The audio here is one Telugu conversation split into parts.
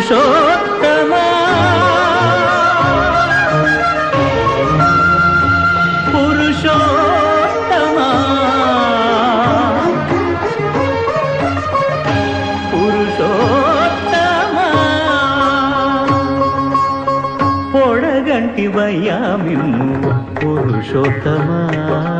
పురుషోత్తమా. పురుషోత్తమా. పురుషోత్తమా. పొడగంటి వయ్యామిమ్ము పురుషోత్తమా.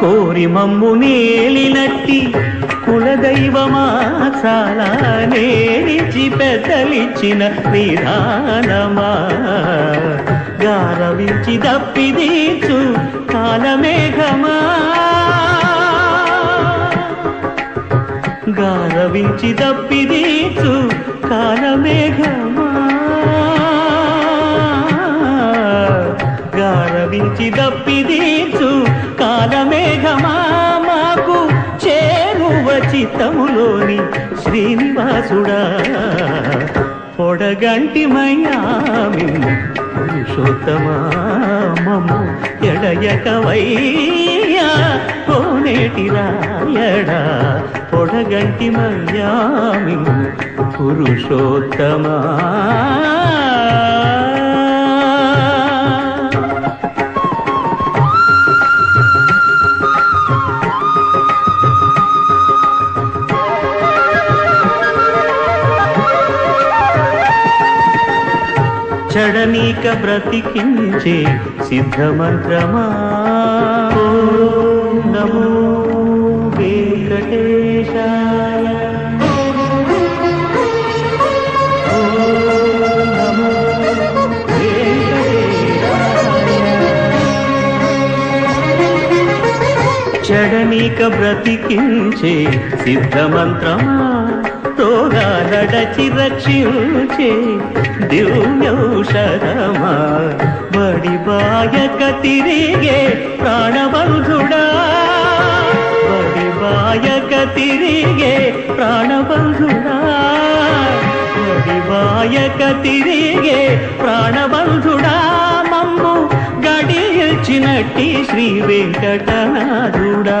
కోరి మమ్ము నేలినట్టి కులదైవమా చాలా నేరిచి పెద్దలిచ్చిన విధానమా. గారవించి దప్పిదీచు కాలమేఘమా. గారవించి దప్పిదీచు కాలమేఘమా. చిత్తములోని శ్రీనివాసుడా. పొడగంటి మయామి పురుషోత్తమా మమ్ము ఎడయకవయ్యా. కోనేటి రాయడా పొడగంటి మయామి పురుషోత్తమా. చడనీక బ్రతికించే సిద్ధమంత్రమా? నమో వెంకటేశాయ. ఓం చడనీక బ్రతికించే సిద్ధమంత్రమా? రోగాలడచి రక్షించే దివ్యౌషధమా బడి బాయక తిరిగే ప్రాణబంధుడా. బడి బాయక తిరిగే ప్రాణబంధుడా. బడి బాయక తిరిగే ప్రాణబంధుడా. మమ్ము గడిచినట్టి శ్రీ వెంకటనాథుడా.